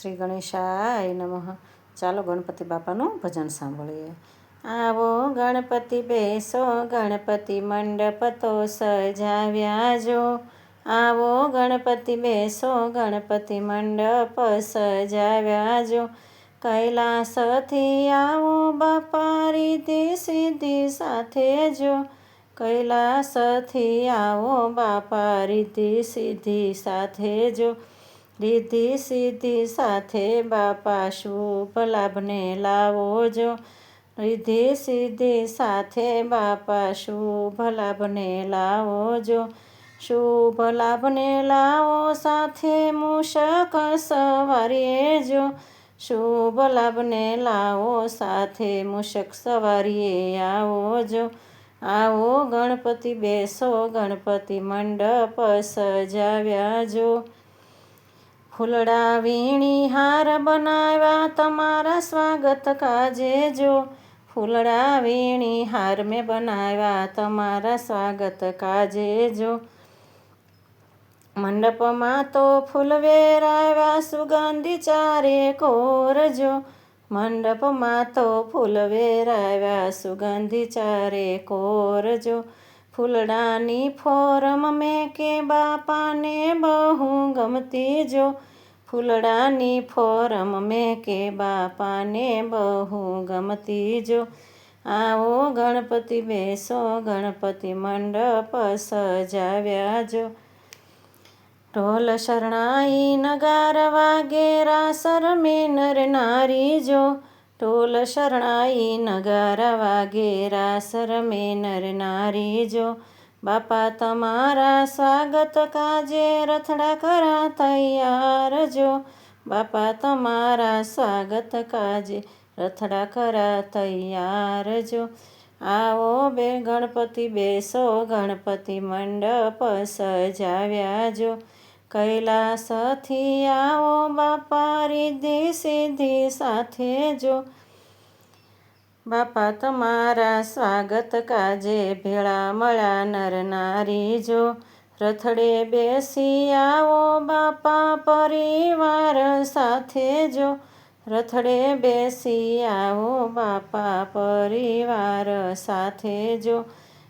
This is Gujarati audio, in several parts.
શ્રી ગણેશાય નમઃ. ચાલો ગણપતિ બાપાનું ભજન સાંભળીએ. આવો ગણપતિ બેસો, ગણપતિ મંડપ તો સજાવ્યા જો. આવો ગણપતિ બેસો, ગણપતિ મંડપ સજાવ્યા જો. કૈલાસથી આવો બાપા રીતિ સિદ્ધિ સાથે જો. કૈલાસથી આવો બાપા રીતિ સિદ્ધિ સાથે જો. રીતિ સિદ્ધિ સાથે બાપા શુભ લાભને લાવો જો. રીધિ સિદ્ધિ સાથે બાપા શુભ લાભને લાવો જો. શુભ લાભને લાવો સાથે મૂષક સવારીએ જો. શુભ લાભને લાવો સાથે મૂષક સવારીએ આવો જો. આવો ગણપતિ બેસો, ગણપતિ મંડપ સજાવ્યા જો. ફૂલડા વીણી હાર બનાવ્યા, તમારા સ્વાગત કાજે જો. ફૂલડા વીણી હાર મેં બનાવ્યા, તમારા સ્વાગત કાજે જો. મંડપમાં તો ફૂલ વેરાવ્યા, સુગંધી ચારે કોરજો મંડપમાં તો ફૂલ વેરાવ્યા, સુગંધી ચારે કોરજો ફૂલડાની ફોરમ મેં કે બાપાને બહુ ગમતી જો. ફૂલડાની ફોરમ મેં કે બાપાને બહુ ગમતી. જો આવો ગણપતિ બેસો, ગણપતિ મંડપ સજાવ્યા. જો ઢોલ શરણાઈ નગાર વાગે, રાસર મેં નર. જો ઢોલ શરણાઈ નગાર વાગે, રાસર નર નારી. જો બાપા, તમારા સ્વાગત કાજે રથડા કરા તૈયાર જો. બાપા, તમારા સ્વાગત કાજે રથડા કરા તૈયાર જો. આવો બે ગણપતિ, બેસો ગણપતિ મંડપ સજાવ્યા જો. કૈલાસથી આવો બાપા રીધિ સીધી સાથે જો. બાપા, તમારા સ્વાગત કાજે ભેળા મળ્યા નર નારી જો. રથડે બેસી આવો બાપા, પરિવાર સાથે જો. રથડે બેસી આવો બાપા, પરિવાર સાથે જો.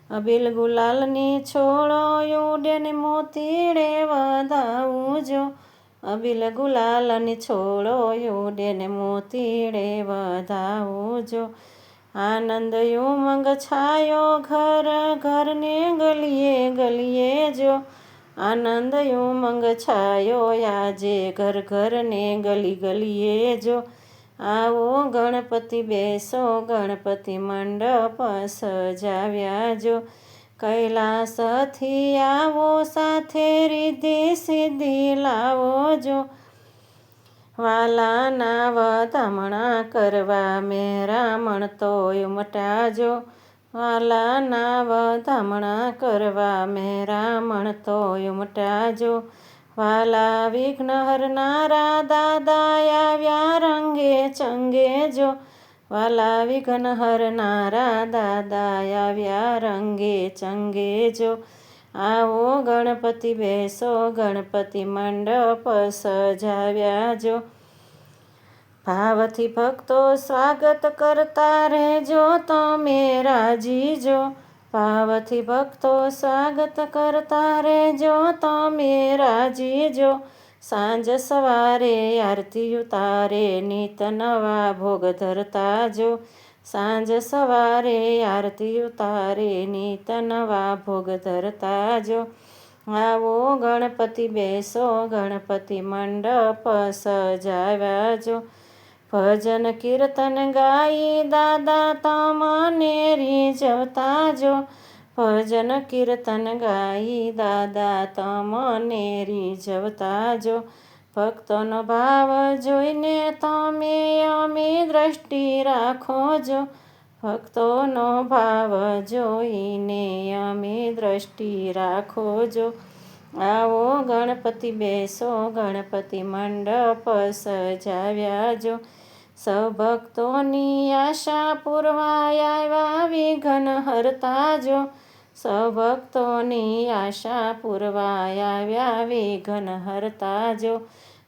અબિલ ગુલાલની છોડો યુડેન મોતીડે વધાવું જો. અબિલ ગુલાલની છોડો યુડેન મોતીડે વધાવું જો. આનંદ ઉમંગ છાયો ઘર, ઘરને ગલીએ ગલીએ જો. આનંદ ઉમંગ છાયો આજે ઘર, ઘરને ગલી, ગલીએ જો. આવો ગણપતિ બેસો, ગણપતિ મંડપ સજાવ્યા જો. કૈલાસથી આવો સાથે રીધિ સિદ્ધિ લાવો જો. વાલાના વધામણા કરવા મેરામણ તો ઉમટાજો વાલાના વધામણા કરવા મેરામણ તોય મટાજો. વાલા વિઘ્ન હરનારા દાદા આવ્યા રંગે ચંગે જો વાલા વિઘ્ન હરનારા દાદા આવ્યા રંગે ચંગે જો આવો ગણપતિ બેસો, ગણપતિ મંડપ સજાવ્યા જો. ભાવથી ભક્તો સ્વાગત કરતા રહેજો, તમે રાજી જો. ભાવથી ભક્તો સ્વાગત કરતા રહેજો, તમે રાજીજો સાંજ સવારે આરતી ઉતારે, નિત નવા ભોગ ધરતા જો. સાંજ સવારે આરતી ઉતારે, નીત નવા ભોગ ધરતા આવો ગણપતિ બેસો, ગણપતિ મંડપ સજાવ્યા જો. ભજન કીર્તન ગાઈ દાદા તમને રીઝવતા જો. ભજન કીર્તન ગાઈ દાદા તમને રીઝવતા જો. ભક્તોનો ભાવ જોઈને તમે અમે દ્રષ્ટિ રાખો જો ભક્તોનો ભાવ જોઈને અમે દ્રષ્ટિ રાખો જો આવો ગણપતિ બેસો, ગણપતિ મંડપ સજાવ્યા જો સૌ ભક્તોની આશા પૂરવાય આવ્યા વિઘ્ન હરતા જો સૌ ભક્તોની આશા પૂરવાય આવ્યા વિઘન હરતા જો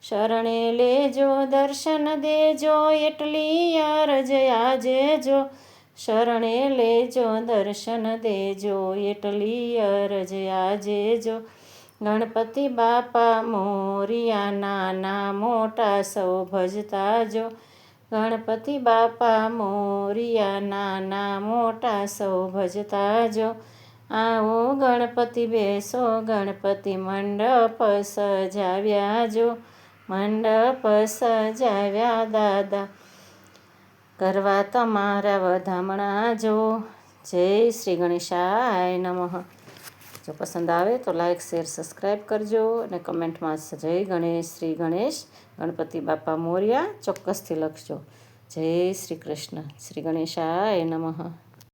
શરણે લેજો દર્શન દેજો એટલી અરજ આજે જો શરણે લેજો દર્શન દેજો એટલી અરજ આજે જો ગણપતિ બાપા મોરિયા નાના મોટા સૌ ભજતા જો ગણપતિ બાપા મોરિયા નાના મોટા સૌ ભજતા જો આવો ગણપતિ બેસો, ગણપતિ મંડપ સજાવ્યા જો. મંડપ સજાવ્યા દાદા. કરવા તમારા વધામણા જો. જય શ્રી ગણેશાય નમઃ. જો પસંદ આવે તો લાઈક, શેર સબસ્ક્રાઈબ કરજો અને કમેન્ટમાં જય ગણેશ, શ્રી ગણેશ, ગણપતિ બાપા મોર્યા ચોક્કસથી લખજો. જય શ્રી કૃષ્ણ. શ્રી ગણેશાય નમઃ.